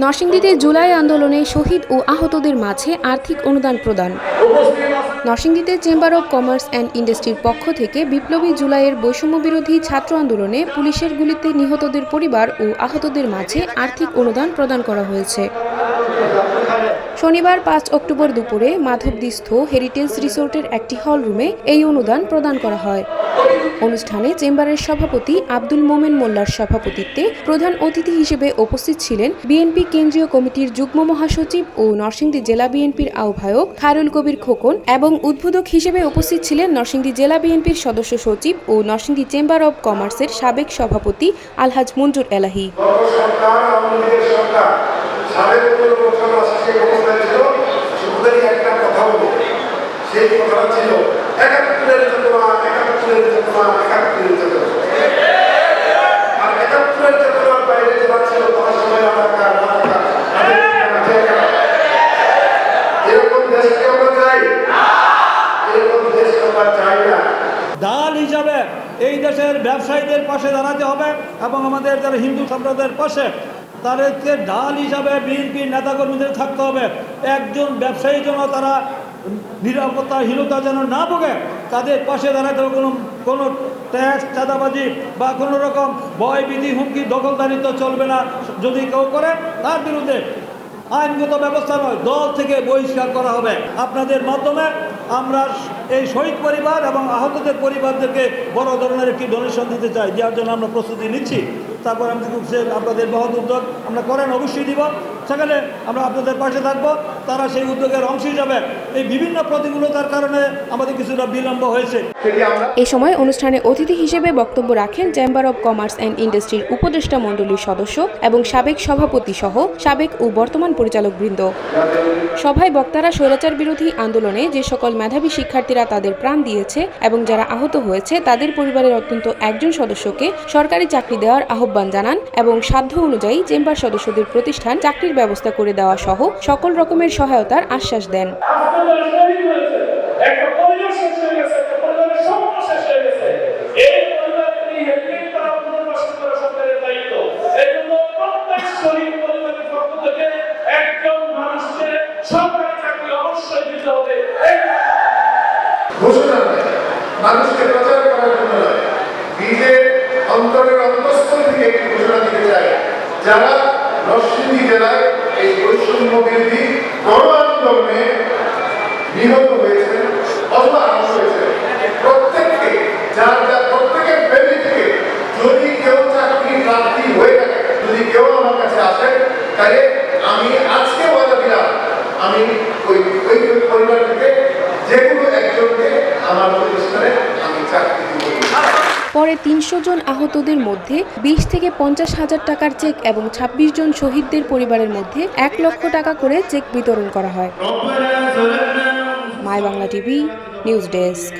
নরসিংদীতে জুলাই আন্দোলনে শহীদ ও আহতদের মাঝে আর্থিক অনুদান প্রদান। নরসিংদীতে চেম্বার অব কমার্স অ্যান্ড ইন্ডাস্ট্রির পক্ষ থেকে বিপ্লবী জুলাইয়ের বৈষম্য বিরোধী ছাত্র আন্দোলনে পুলিশের গুলিতে নিহতদের পরিবার ও আহতদের মাঝে আর্থিক অনুদান প্রদান করা হয়েছে। শনিবার পাঁচ অক্টোবর দুপুরে মাধবদীস্থ হেরিটেজ রিসোর্টের একটি হল রুমে এই অনুদান প্রদান করা হয়। অনুষ্ঠানে চেম্বারের সভাপতি আব্দুল মোমেন মোল্লার সভাপতিত্বে প্রধান অতিথি হিসেবে উপস্থিত ছিলেন বিএনপি কেন্দ্রীয় কমিটির যুগ্ম মহাসচিব ও নরসিংদী জেলা বিএনপির আহ্বায়ক খায়রুল কবির খোকন এবং উদ্বোধক হিসেবে উপস্থিত ছিলেন নরসিংদী জেলা বিএনপির সদস্য সচিব ও নরসিংদী চেম্বার অব কমার্সের সাবেক সভাপতি আলহাজ মঞ্জুর এলাহি। সরকার সাড়ে পনেরো বছর রাষ্ট্রীয় ক্ষমতায় ছিল শুধুই একটা কথা বলব। সেই কথাটা ছিল, একাত্তরের চেতনা একাত্তরের চেতনা একাত্তরের চেতনা। আর একাত্তরের চেতনার বাইরে যারা ছিল, তারা সবাই ডাল হিসাবে এই দেশের ব্যবসায়ীদের পাশে দাঁড়াতে হবে এবং আমাদের যারা হিন্দু সম্প্রদায়ের পাশে তাদেরকে ডাল হিসাবে বিএনপির নেতাকর্মীদের থাকতে হবে। একজন ব্যবসায়ী যেন তারা নিরাপত্তাহীনতা যেন না ভোগে, তাদের পাশে দাঁড়াতে কোনো কোনো ট্যাক্স, চাঁদাবাজি বা কোনো রকম ভয় বিধি হুমকি দখলদারিত্ব চলবে না। যদি কেউ করে, তার বিরুদ্ধে আইনগত ব্যবস্থা নয়, দল থেকে বহিষ্কার করা হবে। আপনাদের মাধ্যমে আমরা এই শহীদ পরিবার এবং আহতদের পরিবারদেরকে বড় ধরনের একটি ডোনেশন দিতে চাই। যার জন্য আমরা প্রস্তুতি নিচ্ছি। তারপর আমি আপনাদের মহৎ উদ্যোগ আমরা করেন অবশ্যই দিব। সেখানে আমরা আপনাদের পাশে থাকব। তারা সেই উদ্যোগের অংশ হিসাবে এই বিভিন্ন প্রতিকূলতার কারণে আমাদের কিছুটা বিলম্ব হয়েছে। সেটি আমরা এ সময় অনুষ্ঠানে অতিথি হিসেবে বক্তব্য রাখেন চেম্বার অব কমার্স অ্যান্ড ইন্ডাস্ট্রির উপদেষ্টা মণ্ডলীর সদস্য এবং সাবেক সভাপতি সহ সাবেক ও বর্তমান পরিচালক বৃন্দ। সভায় বক্তারা স্বৈরাচার বিরোধী আন্দোলনে যে সকল মেধাবী শিক্ষার্থীরা তাদের প্রাণ দিয়েছে এবং যারা আহত হয়েছে তাদের পরিবারের অত্যন্ত একজন সদস্যকে সরকারি চাকরি দেওয়ার আহ্বান জানান এবং সাধ্য অনুযায়ী চেম্বার সদস্যদের প্রতিষ্ঠান চাকরির ব্যবস্থা করে দেওয়া সহ সকল রকমের সহায়তার আশ্বাস দেন। হয়েছে একটা জেলায় এই বৈষম্য বিরোধী গণ আন্দোলনে নিহত হয়েছেন অথবা আহত হয়েছেন প্রত্যেককে, যার যার প্রত্যেকের থেকে যদি কেউ চাকরি প্রার্থী হয়ে থাকে, যদি কেউ আমার আসে, তাহলে আমি আজকে বলে দিলাম, আমি ওই ওই পরিবার থেকে যে কোনো একজনকে আমার প্রতিষ্ঠানে আমি চাকরি পরে তিনশো জন আহতদের মধ্যে বিশ থেকে পঞ্চাশ হাজার টাকার চেক এবং ২৬ জন শহীদদের পরিবারের মধ্যে এক লক্ষ টাকা করে চেক বিতরণ করা হয়। My Bangla TV news desk.